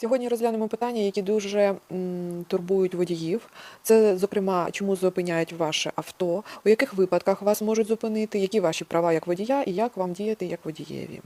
Сьогодні розглянемо питання, які дуже м, турбують водіїв. Це, зокрема, чому зупиняють ваше авто, у яких випадках вас можуть зупинити, які ваші права як водія і як вам діяти як водієві.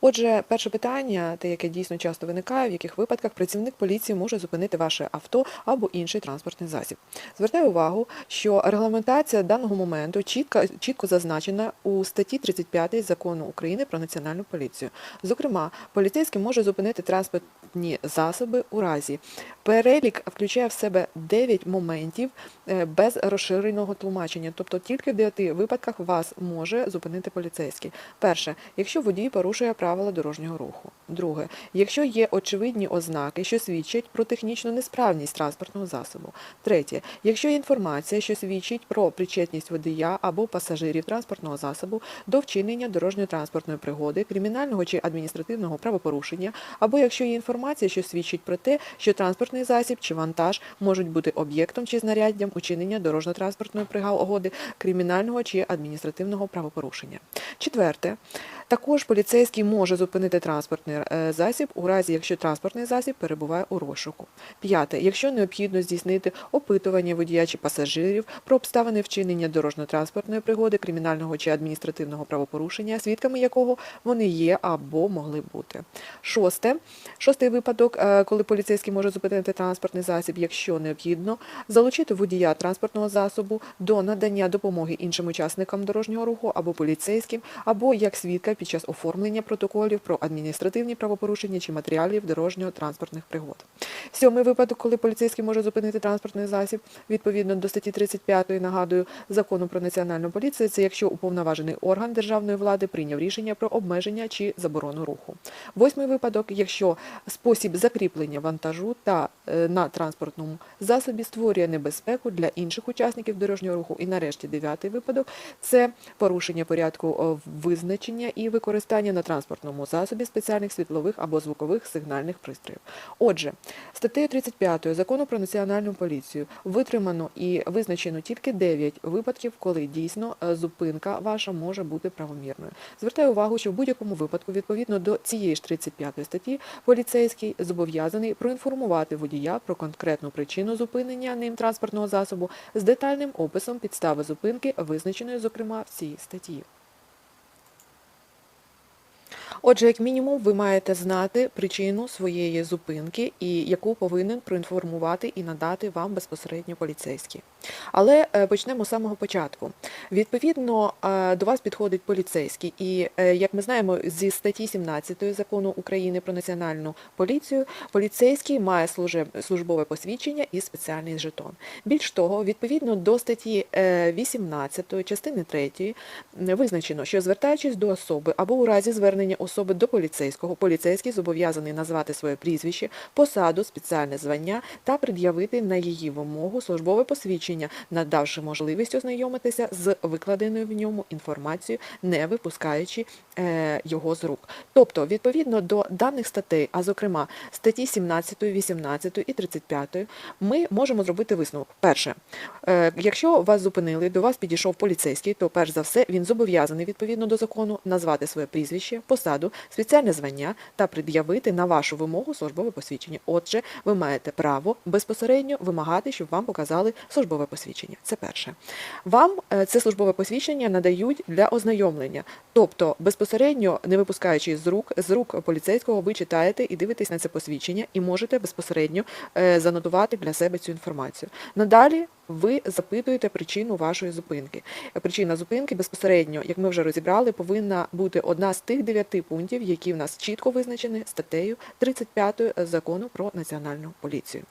Отже, перше питання, те, яке дійсно часто виникає, в яких випадках працівник поліції може зупинити ваше авто або інший транспортний засіб. Звертаю увагу, що регламентація даного моменту чітко, чітко зазначена у статті 35 закону України про національну поліцію. Зокрема, поліцейський може зупинити транспортні засоби у разі. Перелік включає в себе 9 моментів е, без розширеного тлумачення, тобто тільки в 9 випадках вас може зупинити поліцейський. Перше, якщо водій порушує правила дорожнього руху. Друге, якщо є очевидні ознаки, що свідчать про технічну несправність транспортного засобу. Третє, якщо є інформація, що свідчить про причетність водія або пасажирів транспортного засобу до вчинення дорожньо-транспортної пригоди, кримінального чи адміністративного правопорушення, або якщо є інформація, що свідчить про те, що транспортний засіб чи вантаж можуть бути об'єктом чи знаряддям учинення дорожньо-транспортної пригоди, кримінального чи адміністративного правопорушення. Четверте, також поліцейський може зупинити транспортний е, засіб у разі, якщо транспортний засіб перебуває у розшуку. П'яте, якщо необхідно здійснити опитування водія чи пасажирів про обставини вчинення дорожньо-транспортної пригоди, кримінального чи адміністративного правопорушення, свідками якого вони є або могли бути. Шосте, шостий випадок, е, коли поліцейський може зупинити транспортний засіб, якщо необхідно, залучити водія транспортного засобу до надання допомоги іншим учасникам дорожнього руху або поліцейським, або як свідка під час оформлення протоколів про адміністративні правопорушення чи матеріалів дорожньо-транспортних пригод. Сьомий випадок, коли поліцейський може зупинити транспортний засіб відповідно до статті 35, нагадую, закону про національну поліцію, це якщо уповноважений орган державної влади прийняв рішення про обмеження чи заборону руху. Восьмий випадок, якщо спосіб закріплення вантажу та е, на транспортному засобі створює небезпеку для інших учасників дорожнього руху. І нарешті дев'ятий випадок це порушення порядку е, визначення і використання на транспортному засобі спеціальних світлових або звукових сигнальних пристроїв. Отже, статтею 35 закону про національну поліцію витримано і визначено тільки 9 випадків, коли дійсно е, зупинка ваша може бути правомірною. Звертаю увагу, що в будь-якому випадку, відповідно до цієї ж 35 статті, поліцейський зобов'язаний проінформувати водія про конкретну причину зупинення ним транспортного засобу з детальним описом підстави зупинки, визначеної, зокрема, в цій статті. Отже, як мінімум, ви маєте знати причину своєї зупинки і яку повинен проінформувати і надати вам безпосередньо поліцейський. Але е, почнемо з самого початку. Відповідно, е, до вас підходить поліцейський, і е, як ми знаємо, зі статті 17 закону України про національну поліцію, поліцейський має службове посвідчення і спеціальний жетон. Більш того, відповідно до статті е, 18 частини 3 визначено, що звертаючись до особи або у разі звернення особи до поліцейського, поліцейський зобов'язаний назвати своє прізвище, посаду, спеціальне звання та пред'явити на її вимогу службове посвідчення, надавши можливість ознайомитися з викладеною в ньому інформацією, не випускаючи е, його з рук. Тобто, відповідно до даних статей, а зокрема статті 17, 18 і 35, ми можемо зробити висновок. Перше, е, якщо вас зупинили, до вас підійшов поліцейський, то перш за все він зобов'язаний відповідно до закону назвати своє прізвище, посаду, спеціальне звання та пред'явити на вашу вимогу службове посвідчення. Отже, ви маєте право безпосередньо вимагати, щоб вам показали службове посвідчення. Це перше. Вам е, це службове посвідчення надають для ознайомлення. Тобто, безпосередньо не випускаючи з рук з рук поліцейського, ви читаєте і дивитесь на це посвідчення, і можете безпосередньо е, занотувати для себе цю інформацію. Надалі ви запитуєте причину вашої зупинки. Причина зупинки безпосередньо, як ми вже розібрали, повинна бути одна з тих дев'яти пунктів, які в нас чітко визначені статтею 35 закону про національну поліцію.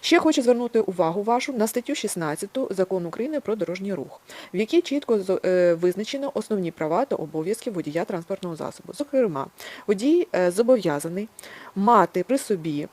Ще хочу звернути увагу вашу на статтю 16 закону України про дорожній рух, в якій чітко е, визначено основні права та обов'язки водія транспортного засобу. Зокрема, водій е, зобов'язаний мати при собі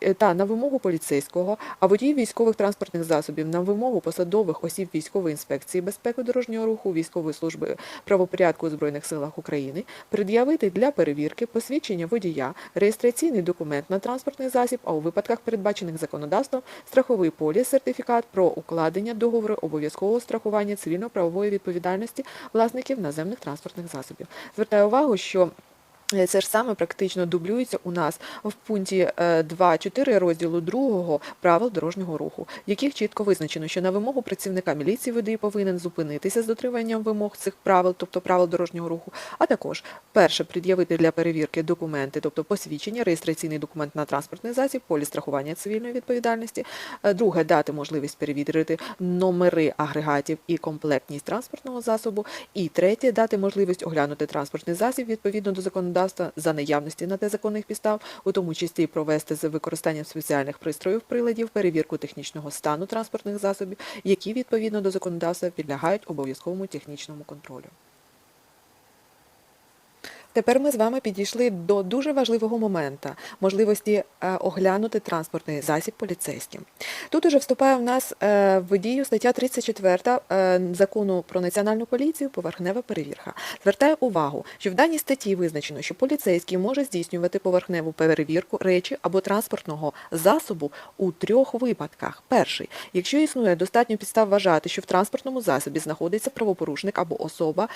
е, та на вимогу поліцейського, а водій військових транспортних засобів на вимогу посадових осіб військової інспекції безпеки дорожнього руху військової служби правопорядку у збройних силах України пред'явити для перевірки посвідчення водія, реєстраційний документ на транспортний засіб, а у випадках передбачених законодавством страховий поліс, сертифікат про укладення договору обов'язкового страхування цивільно-правової відповідальності власників наземних транспортних засобів. Звертаю увагу, що Це ж саме практично дублюється у нас в пункті е, 2.4 розділу 2 правил дорожнього руху, в яких чітко визначено, що на вимогу працівника міліції водій повинен зупинитися з дотриманням вимог цих правил, тобто правил дорожнього руху, а також перше пред'явити для перевірки документи, тобто посвідчення, реєстраційний документ на транспортний засіб, поліс страхування цивільної відповідальності. Е, Друге, дати можливість перевірити номери агрегатів і комплектність транспортного засобу. І третє, дати можливість оглянути транспортний засіб відповідно до законодавства за наявності на те законних підстав, у тому числі провести з використанням спеціальних пристроїв приладів перевірку технічного стану транспортних засобів, які відповідно до законодавства підлягають обов'язковому технічному контролю. Тепер ми з вами підійшли до дуже важливого моменту можливості е, оглянути транспортний засіб поліцейським. Тут уже вступає в нас е, в дію стаття 34 е, закону про національну поліцію поверхнева перевірка. Звертаю увагу, що в даній статті визначено, що поліцейський може здійснювати поверхневу перевірку речі або транспортного засобу у трьох випадках. Перший, якщо існує достатньо підстав вважати, що в транспортному засобі знаходиться правопорушник або особа,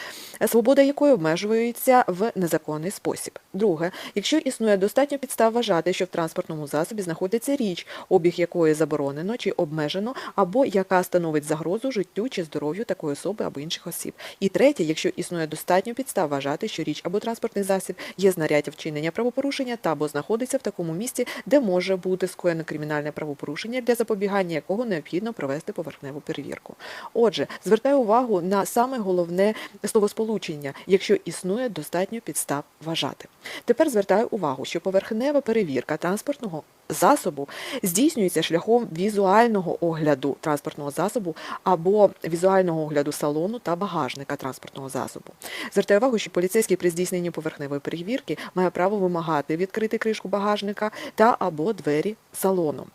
свобода якої обмежується в незаконний спосіб. Друге, якщо існує достатньо підстав вважати, що в транспортному засобі знаходиться річ, обіг якої заборонено чи обмежено, або яка становить загрозу життю чи здоров'ю такої особи або інших осіб. І третє, якщо існує достатньо підстав вважати, що річ або транспортний засіб є знаряддя вчинення правопорушення та або знаходиться в такому місці, де може бути скоєно кримінальне правопорушення, для запобігання якого необхідно провести поверхневу перевірку. Отже, звертаю увагу на саме головне словосполучення, якщо існує достатньо підстав вважати. Тепер звертаю увагу, що поверхнева перевірка транспортного засобу здійснюється шляхом візуального огляду транспортного засобу або візуального огляду салону та багажника транспортного засобу. Звертаю увагу, що поліцейський при здійсненні поверхневої перевірки має право вимагати відкрити кришку багажника та або двері салону.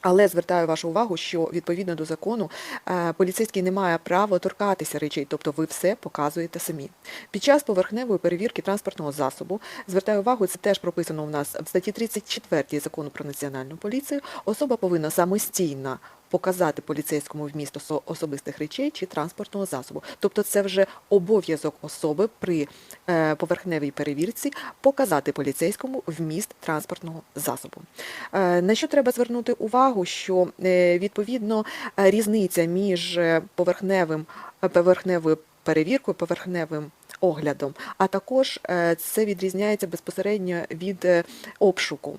Але звертаю вашу увагу, що відповідно до закону е, поліцейський не має права торкатися речей, тобто ви все показуєте самі. Під час поверхневої перевірки транспортного засобу, звертаю увагу, це теж прописано у нас в статті 34 закону про національну поліцію, особа повинна самостійно показати поліцейському вміст осо- особистих речей чи транспортного засобу. Тобто це вже обов'язок особи при е, поверхневій перевірці показати поліцейському вміст транспортного засобу. Е, На що треба звернути увагу, що е, відповідно різниця між поверхневим поверхневою перевіркою, поверхневим оглядом, а також це відрізняється безпосередньо від обшуку.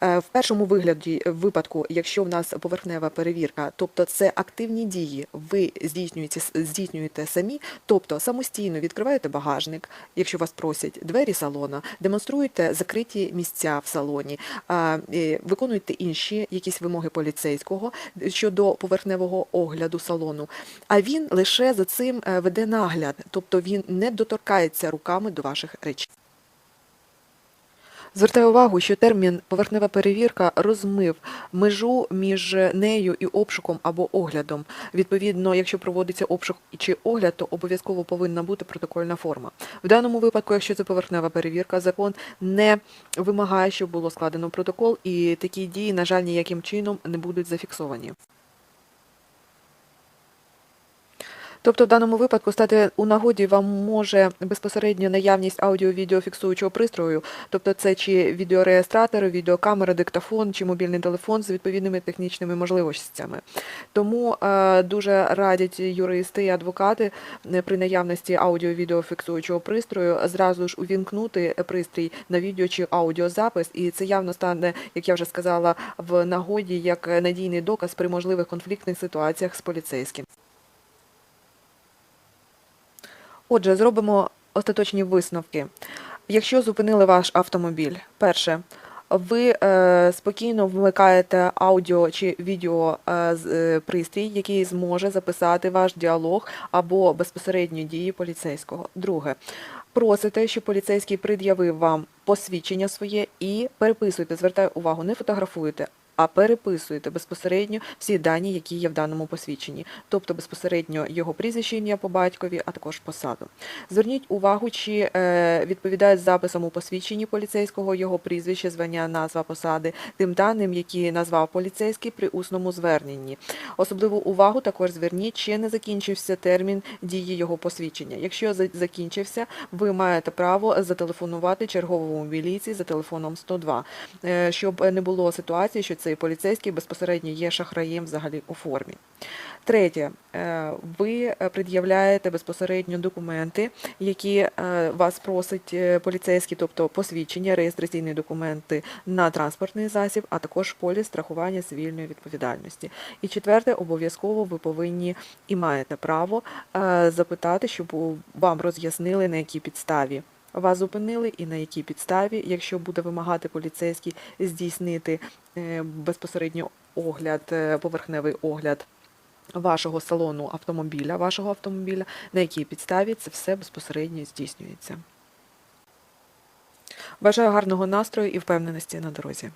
Е, В першому вигляді випадку, якщо в нас поверхнева перевірка, тобто це активні дії, ви здійснюєте, здійснюєте самі, тобто самостійно відкриваєте багажник, якщо вас просять двері салона, демонструєте закриті місця в салоні, е, виконуєте інші якісь вимоги поліцейського щодо поверхневого огляду салону. А він лише за цим е, веде нагляд, тобто він не доторкається руками до ваших речей. Звертаю увагу, що термін поверхнева перевірка розмив межу між нею і обшуком або оглядом. Відповідно, якщо проводиться обшук чи огляд, то обов'язково повинна бути протокольна форма. В даному випадку, якщо це поверхнева перевірка, закон не вимагає, щоб було складено протокол, і такі дії, на жаль, ніяким чином не будуть зафіксовані. Тобто в даному випадку стати у нагоді вам може безпосередньо наявність аудіо-відеофіксуючого пристрою, тобто це чи відеореєстратор, відеокамера, диктофон чи мобільний телефон з відповідними технічними можливостями. Тому е, дуже радять юристи і адвокати е, при наявності аудіо-відеофіксуючого пристрою зразу ж увімкнути пристрій на відео чи аудіозапис, і це явно стане, як я вже сказала, в нагоді як надійний доказ при можливих конфліктних ситуаціях з поліцейським. Отже, зробимо остаточні висновки. Якщо зупинили ваш автомобіль, перше, ви е, спокійно вмикаєте аудіо чи відео е, е, пристрій, який зможе записати ваш діалог або безпосередньо дії поліцейського. Друге, просите, щоб поліцейський пред'явив вам посвідчення своє і переписуйте, звертаю увагу, не фотографуєте. А переписуєте безпосередньо всі дані, які є в даному посвідченні, тобто безпосередньо його прізвище, ім'я по батькові, а також посаду. Зверніть увагу, чи е, відповідає записам у посвідченні поліцейського його прізвище, звання, назва посади, тим даним, які назвав поліцейський при усному зверненні. Особливу увагу також зверніть, чи не закінчився термін дії його посвідчення. Якщо закінчився, ви маєте право зателефонувати черговому міліції за телефоном 102, е, щоб не було ситуації, що цей поліцейський безпосередньо є шахраєм взагалі у формі. Третє, е, ви е, пред'являєте безпосередньо документи, які е, вас просить поліцейський, тобто посвідчення, реєстраційні документи на транспортний засіб, а також поліс страхування цивільної відповідальності. І четверте, обов'язково ви повинні і маєте право запитати, щоб вам роз'яснили на якій підставі. Вас зупинили і на якій підставі, якщо буде вимагати поліцейський здійснити е, безпосередньо огляд, е, поверхневий огляд вашого салону автомобіля, вашого автомобіля, на якій підставі це все безпосередньо здійснюється. Бажаю гарного настрою і впевненості на дорозі.